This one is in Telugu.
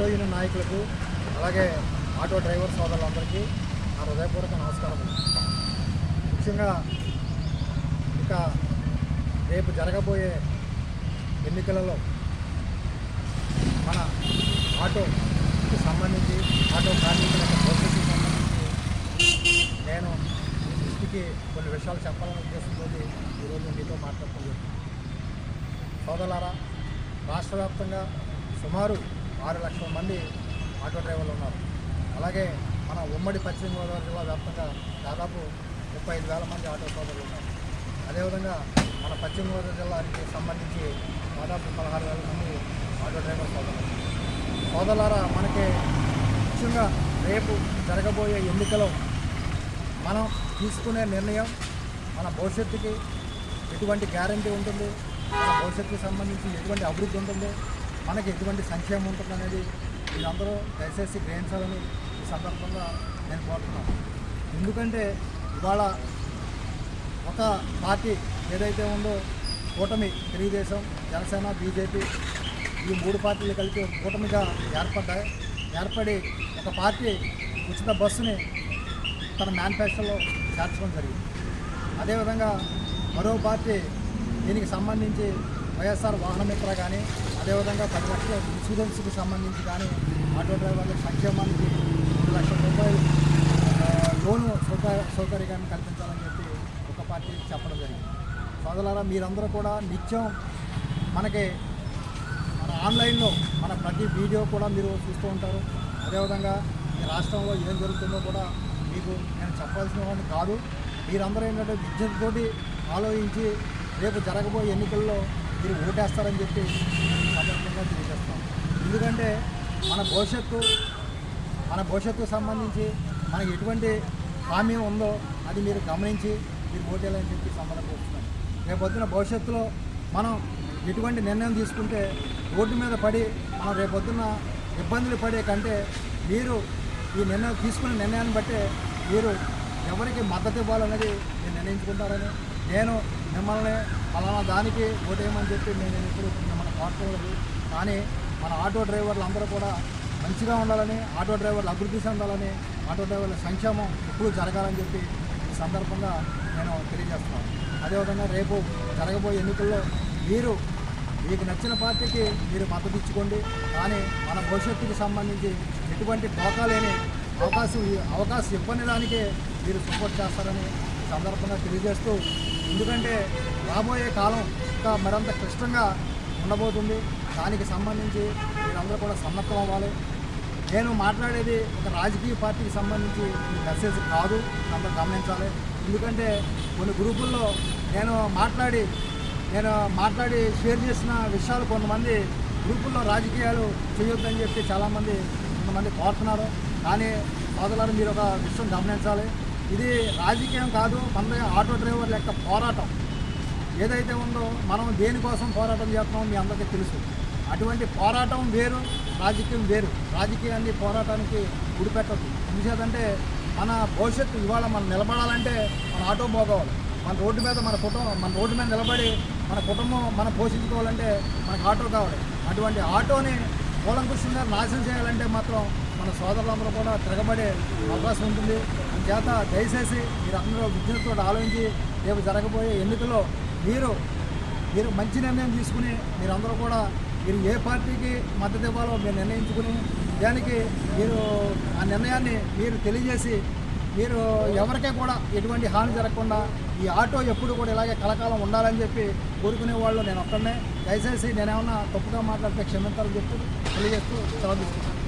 ఆటో యూనియన్ నాయకులకు అలాగే ఆటో డ్రైవర్ సోదరులందరికీ నా హృదయపూర్వక నమస్కారం ముఖ్యంగా ఇక రేపు జరగబోయే ఎన్నికలలో మన ఆటోకి సంబంధించి ఆటో కార్మికుల భవిష్యత్తుకి సంబంధించి నేను ఈ దృష్టికి కొన్ని విషయాలు చెప్పాలని ఉద్దేశంతో ఈరోజు మీతో మాట్లాడుతుంది సోదరులారా రాష్ట్ర వ్యాప్తంగా సుమారు ఆరు లక్షల మంది ఆటో డ్రైవర్లు ఉన్నారు. అలాగే మన ఉమ్మడి పశ్చిమ గోదావరి జిల్లా వ్యాప్తంగా దాదాపు ముప్పై ఐదు వేల మంది ఆటో సోదరులు ఉన్నారు. అదేవిధంగా మన పశ్చిమ గోదావరి జిల్లాకి సంబంధించి దాదాపు పదహారు వేల మంది ఆటో డ్రైవర్ సోదరులు సోదరులారా మనకి ముఖ్యంగా రేపు జరగబోయే ఎన్నికలో మనం తీసుకునే నిర్ణయం మన భవిష్యత్తుకి ఎటువంటి గ్యారంటీ ఉంటుంది? మన భవిష్యత్తుకి సంబంధించి ఎటువంటి అభివృద్ధి ఉంటుంది? మనకి ఎటువంటి సంక్షేమం ఉంటుంది అనేది మీరందరూ దయచేసి గ్రహించాలని ఈ సందర్భంగా నేను కోరుతున్నాను. ఎందుకంటే ఇవాళ ఒక పార్టీ ఏదైతే ఉందో కూటమి తెలుగుదేశం జనసేన బీజేపీ ఈ మూడు పార్టీలు కలిపి ఒక కూటమిగా ఏర్పడ్డాయి. ఏర్పడి ఒక పార్టీ ఉచిత బస్సుని తన మేనిఫెస్టోలో చేర్చడం జరిగింది. అదేవిధంగా మరో పార్టీ దీనికి సంబంధించి వైఎస్ఆర్ వాహనమిత్ర కానీ అదేవిధంగా పది లక్షల ఇన్సూరెన్స్కి సంబంధించి కానీ ఆటో డ్రైవర్ల సంక్షేమానికి రెండు లక్షల రూపాయలు లోను సౌకర్య సౌకర్యాన్ని కల్పించాలని చెప్పి ఒక పార్టీ చెప్పడం జరిగింది. సోదరులారా మీరందరూ కూడా నిత్యం మనకి మన ఆన్లైన్లో మన ప్రతి వీడియో కూడా మీరు చూస్తూ ఉంటారు. అదేవిధంగా ఈ రాష్ట్రంలో ఏం జరుగుతుందో కూడా మీకు నేను చెప్పాల్సిన వాడిని కాదు. మీరందరూ ఏంటంటే విద్యుత్తోటి ఆలోచించి రేపు జరగబోయే ఎన్నికల్లో మీరు ఓటేస్తారని చెప్పి ఈ సందర్భంగా తెలియజేస్తాం. ఎందుకంటే మన భవిష్యత్తు మన భవిష్యత్తుకు సంబంధించి మనకి ఎటువంటి హామీ ఉందో అది మీరు గమనించి మీరు ఓటేయాలని చెప్పి సంబంధం రేపొద్దున రేపు భవిష్యత్తులో మనం ఎటువంటి నిర్ణయం తీసుకుంటే రోడ్డు మీద పడి మనం రేపొద్దున ఇబ్బందులు పడే కంటే మీరు ఈ నిర్ణయం తీసుకునే నిర్ణయాన్ని బట్టే మీరు ఎవరికి మద్దతు ఇవ్వాలన్నది మీరు నిర్ణయించుకుంటారని నేను మిమ్మల్ని పలానా దానికి ఓటేయమని చెప్పి నేను ఇప్పుడు మిమ్మల్ని కోరుకోలేదు కానీ మన ఆటో డ్రైవర్లు అందరూ కూడా మంచిగా ఉండాలని ఆటో డ్రైవర్లు అభివృద్ధి చెందాలని ఆటో డ్రైవర్ల సంక్షేమం ఎప్పుడు జరగాలని చెప్పి ఈ సందర్భంగా నేను తెలియజేస్తున్నాను. అదేవిధంగా రేపు జరగబోయే ఎన్నికల్లో మీరు మీకు నచ్చిన పార్టీకి మీరు మద్దతు ఇచ్చుకోండి. కానీ మన భవిష్యత్తుకి సంబంధించి ఎటువంటి పోకాలేని అవకాశం అవకాశం ఇవ్వని దానికే మీరు సపోర్ట్ చేస్తారని సందర్భంగా తెలియజేస్తూ ఎందుకంటే రాబోయే కాలం ఇంకా మరింత క్లిష్టంగా ఉండబోతుంది. దానికి సంబంధించి మీరందరూ కూడా సమర్థం అవ్వాలి. నేను మాట్లాడేది ఒక రాజకీయ పార్టీకి సంబంధించి మెసేజ్ కాదు. అందరూ గమనించాలి. ఎందుకంటే కొన్ని గ్రూపుల్లో నేను మాట్లాడి నేను మాట్లాడి షేర్ చేసిన విషయాలు కొంతమంది గ్రూపుల్లో రాజకీయాలు చేయొద్దని చెప్పి చాలామంది కొంతమంది కోరుతున్నారు. కానీ సోదరులు మీరు ఒక విషయం గమనించాలి. ఇది రాజకీయం కాదు మన ఆటో డ్రైవర్ల యొక్క పోరాటం. ఏదైతే ఉందో మనం దేనికోసం పోరాటం చేస్తున్నామో మీ అందరికీ తెలుసు. అటువంటి పోరాటం వేరు రాజకీయం వేరు. రాజకీయాన్ని పోరాటానికి గుడిపెట్టద్దు ఎందుచేతంటే మన భవిష్యత్తు ఇవాళ మనం నిలబడాలంటే మన ఆటో పోగవాలి మన రోడ్డు మీద మన కుటుంబం మన రోడ్డు మీద నిలబడి మన కుటుంబం మనం పోషించుకోవాలంటే మనకు ఆటో కావాలి. అటువంటి ఆటోని కూలంకుషంగా నాశనం చేయాలంటే మాత్రం మన సోదరులందరూ కూడా తిరగబడే అవకాశం ఉంటుంది. చేత దయచేసి మీరు అందరూ విజ్ఞతతో ఆలోచించి రేపు జరగబోయే ఎన్నికల్లో మీరు మీరు మంచి నిర్ణయం తీసుకుని మీరందరూ కూడా మీరు ఏ పార్టీకి మద్దతు ఇవ్వాలో మీరు నిర్ణయించుకుని దానికి మీరు ఆ నిర్ణయాన్ని మీరు తెలియజేసి మీరు ఎవరికే కూడా ఎటువంటి హాని జరగకుండా ఈ ఆటో ఎప్పుడు కూడా ఇలాగే కలకాలం ఉండాలని చెప్పి కోరుకునే వాళ్ళు నేను ఒక్కడనే. దయచేసి నేనేమన్నా తప్పుగా మాట్లాడితే క్షమించాలని చెప్పి తెలియజేస్తూ సెలవు తీసుకుంటాను